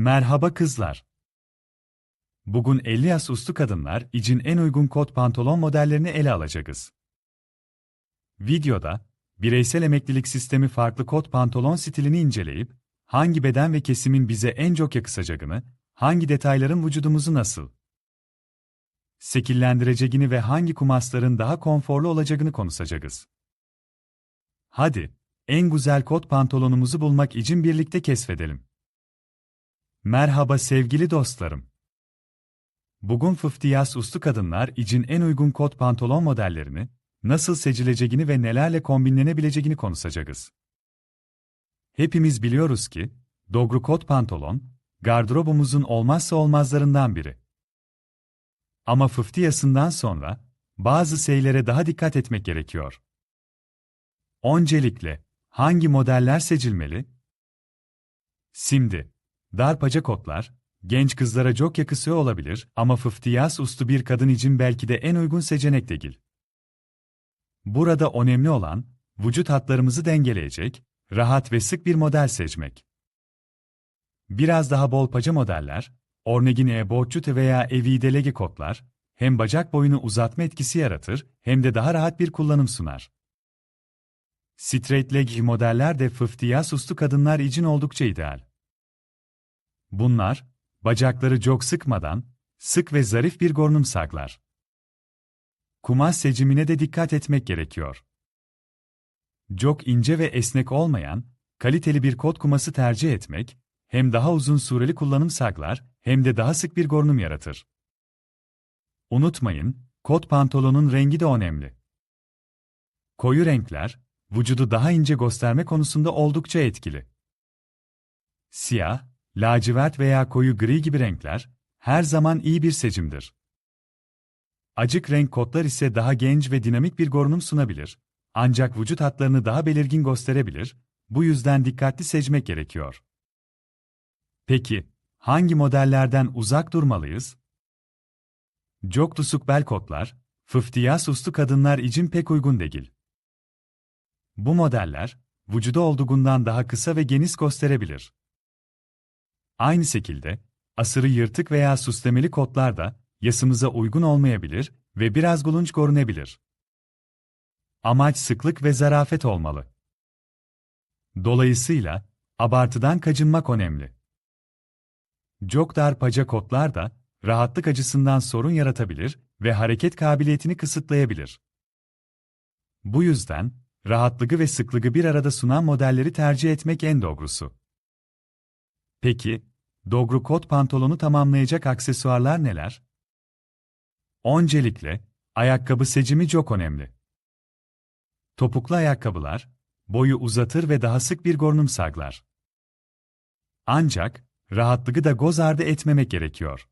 Merhaba kızlar. Bugün 50 yaş üstü kadınlar için en uygun kot pantolon modellerini ele alacağız. Videoda, bireysel emeklilik sistemi farklı kot pantolon stilini inceleyip, hangi beden ve kesimin bize en çok yakışacağını, hangi detayların vücudumuzu nasıl şekillendireceğini ve hangi kumaşların daha konforlu olacağını konuşacağız. Hadi, en güzel kot pantolonumuzu bulmak için birlikte keşfedelim. Merhaba sevgili dostlarım. Bugün 50 yaş üstü kadınlar için en uygun kot pantolon modellerini, nasıl seçileceğini ve nelerle kombinlenebileceğini konuşacağız. Hepimiz biliyoruz ki, dogru kot pantolon, gardırobumuzun olmazsa olmazlarından biri. Ama 50 yaşından sonra, bazı şeylere daha dikkat etmek gerekiyor. Öncelikle, hangi modeller seçilmeli? Şimdi, darpaca kotlar, genç kızlara çok yakışıyor olabilir ama 50 yaş üstü bir kadın için belki de en uygun seçenek değil. Burada önemli olan, vücut hatlarımızı dengeleyecek, rahat ve sık bir model seçmek. Biraz daha bol paça modeller, Ornegine borçute veya evi delege kotlar, hem bacak boyunu uzatma etkisi yaratır, hem de daha rahat bir kullanım sunar. Straight leg modeller de 50 yaş üstü kadınlar için oldukça ideal. Bunlar, bacakları çok sıkmadan, sık ve zarif bir görünüm saklar. Kumaş seçimine de dikkat etmek gerekiyor. Çok ince ve esnek olmayan, kaliteli bir kot kuması tercih etmek, hem daha uzun süreli kullanım saklar, hem de daha sık bir görünüm yaratır. Unutmayın, kot pantolonun rengi de önemli. Koyu renkler, vücudu daha ince gösterme konusunda oldukça etkili. Siyah, lacivert veya koyu gri gibi renkler, her zaman iyi bir seçimdir. Acık renk kotlar ise daha genç ve dinamik bir görünüm sunabilir, ancak vücut hatlarını daha belirgin gösterebilir, bu yüzden dikkatli seçmek gerekiyor. Peki, hangi modellerden uzak durmalıyız? Çok tusuk bel kotlar, fıftıya suslu kadınlar için pek uygun değil. Bu modeller, vücuda olduğundan daha kısa ve geniş gösterebilir. Aynı şekilde, asırı yırtık veya süslemeli kotlar da, yasımıza uygun olmayabilir ve biraz gulunç görünebilir. Amaç sıklık ve zarafet olmalı. Dolayısıyla, abartıdan kaçınmak önemli. Çok dar paca kotlar da, rahatlık açısından sorun yaratabilir ve hareket kabiliyetini kısıtlayabilir. Bu yüzden, rahatlığı ve sıklığı bir arada sunan modelleri tercih etmek en doğrusu. Peki, dogru kot pantolonu tamamlayacak aksesuarlar neler? Öncelikle, ayakkabı seçimi çok önemli. Topuklu ayakkabılar, boyu uzatır ve daha sık bir görünüm sağlar. Ancak, rahatlığı da göz ardı etmemek gerekiyor.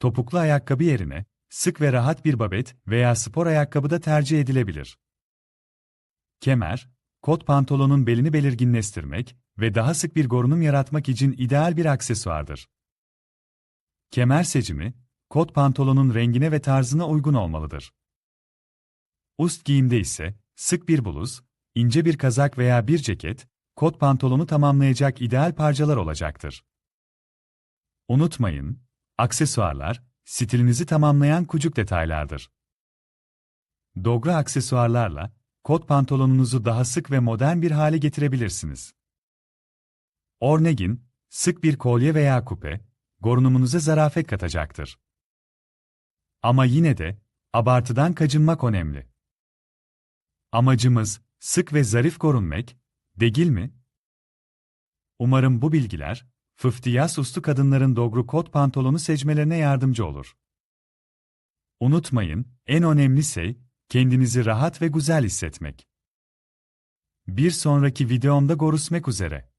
Topuklu ayakkabı yerine, sık ve rahat bir babet veya spor ayakkabı da tercih edilebilir. Kemer, kot pantolonun belini belirginleştirmek ve daha sık bir görünüm yaratmak için ideal bir aksesuardır. Kemer seçimi, kot pantolonun rengine ve tarzına uygun olmalıdır. Ust giyimde ise, sık bir bluz, ince bir kazak veya bir ceket, kot pantolonu tamamlayacak ideal parçalar olacaktır. Unutmayın, aksesuarlar, stilinizi tamamlayan kucuk detaylardır. Dogra aksesuarlarla, kot pantolonunuzu daha sık ve modern bir hale getirebilirsiniz. Ornegin, sık bir kolye veya kupe, görünümünüze zarafet katacaktır. Ama yine de, abartıdan kaçınmak önemli. Amacımız, sık ve zarif görünmek, değil mi? Umarım bu bilgiler, fıftiyas uslu kadınların dogru kot pantolonu seçmelerine yardımcı olur. Unutmayın, en önemli şey, kendinizi rahat ve güzel hissetmek. Bir sonraki videomda görüşmek üzere.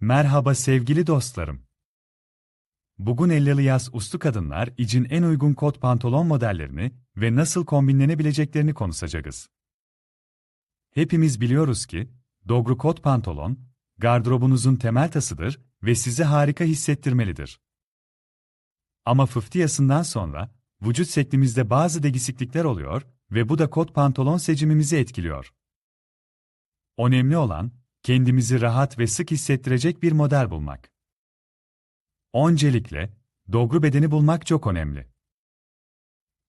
Merhaba sevgili dostlarım. Bugün 50'li yaz uslu kadınlar için en uygun kot pantolon modellerini ve nasıl kombinlenebileceklerini konuşacağız. Hepimiz biliyoruz ki, dogru kot pantolon, gardırobunuzun temel tasıdır ve sizi harika hissettirmelidir. Ama 50 yaşından sonra, vücut şeklimizde bazı değişiklikler oluyor ve bu da kot pantolon seçimimizi etkiliyor. Önemli olan, kendimizi rahat ve sık hissettirecek bir model bulmak. Öncelikle, doğru bedeni bulmak çok önemli.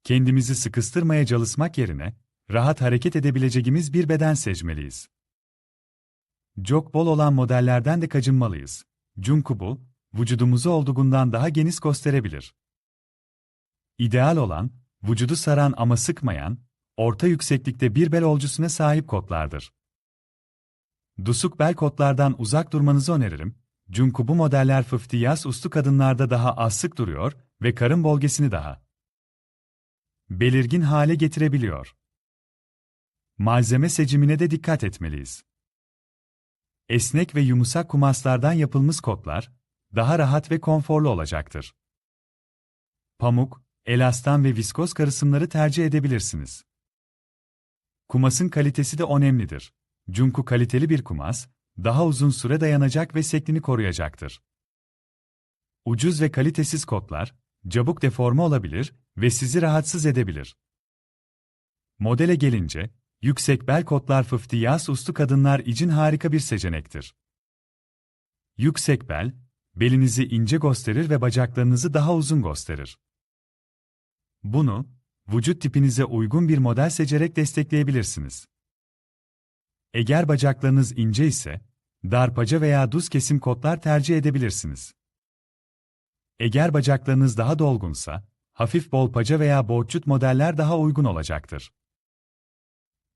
Kendimizi sıkıştırmaya çalışmak yerine, rahat hareket edebileceğimiz bir beden seçmeliyiz. Çok bol olan modellerden de kaçınmalıyız. Çünkü bu, vücudumuzu olduğundan daha geniş gösterebilir. İdeal olan, vücudu saran ama sıkmayan, orta yükseklikte bir bel olcusuna sahip kotlardır. Dusuk bel kotlardan uzak durmanızı öneririm, çünkü bu modeller 50 yaş üstü kadınlarda daha az sık duruyor ve karın bölgesini daha belirgin hale getirebiliyor. Malzeme seçimine de dikkat etmeliyiz. Esnek ve yumuşak kumaslardan yapılmış kotlar, daha rahat ve konforlu olacaktır. Pamuk, elastan ve viskoz karışımları tercih edebilirsiniz. Kumasın kalitesi de önemlidir. Çünkü kaliteli bir kumas, daha uzun süre dayanacak ve şeklini koruyacaktır. Ucuz ve kalitesiz kotlar, çabuk deforme olabilir ve sizi rahatsız edebilir. Modele gelince, yüksek bel kotlar 50 yaş üstü kadınlar için harika bir seçenektir. Yüksek bel, belinizi ince gösterir ve bacaklarınızı daha uzun gösterir. Bunu, vücut tipinize uygun bir model seçerek destekleyebilirsiniz. Eğer bacaklarınız ince ise, darpaca veya düz kesim kotlar tercih edebilirsiniz. Eğer bacaklarınız daha dolgunsa, hafif bolpaca veya boğçut modeller daha uygun olacaktır.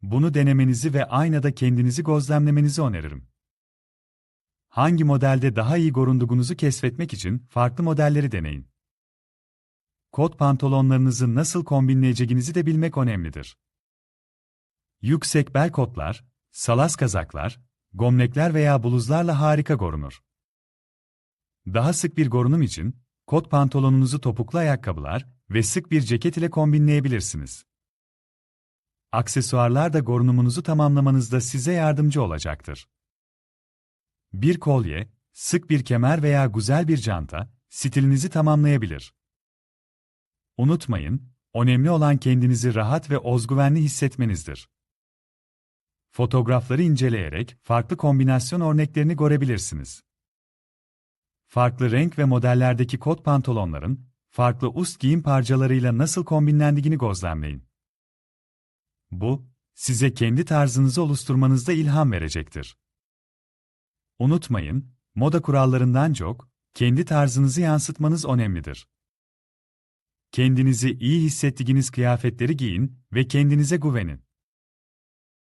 Bunu denemenizi ve aynada kendinizi gözlemlemenizi öneririm. Hangi modelde daha iyi göründüğünüzü keşfetmek için farklı modelleri deneyin. Kot pantolonlarınızı nasıl kombinleyeceğinizi de bilmek önemlidir. Yüksek bel kotlar, salas kazaklar, gömlekler veya bluzlarla harika görünür. Daha sık bir görünüm için, kot pantolonunuzu topuklu ayakkabılar ve sık bir ceket ile kombinleyebilirsiniz. Aksesuarlar da görünümünüzü tamamlamanızda size yardımcı olacaktır. Bir kolye, sık bir kemer veya güzel bir çanta, stilinizi tamamlayabilir. Unutmayın, önemli olan kendinizi rahat ve özgüvenli hissetmenizdir. Fotoğrafları inceleyerek farklı kombinasyon örneklerini görebilirsiniz. Farklı renk ve modellerdeki kot pantolonların, farklı üst giyim parçalarıyla nasıl kombinlendiğini gözlemleyin. Bu, size kendi tarzınızı oluşturmanızda ilham verecektir. Unutmayın, moda kurallarından çok, kendi tarzınızı yansıtmanız önemlidir. Kendinizi iyi hissettiğiniz kıyafetleri giyin ve kendinize güvenin.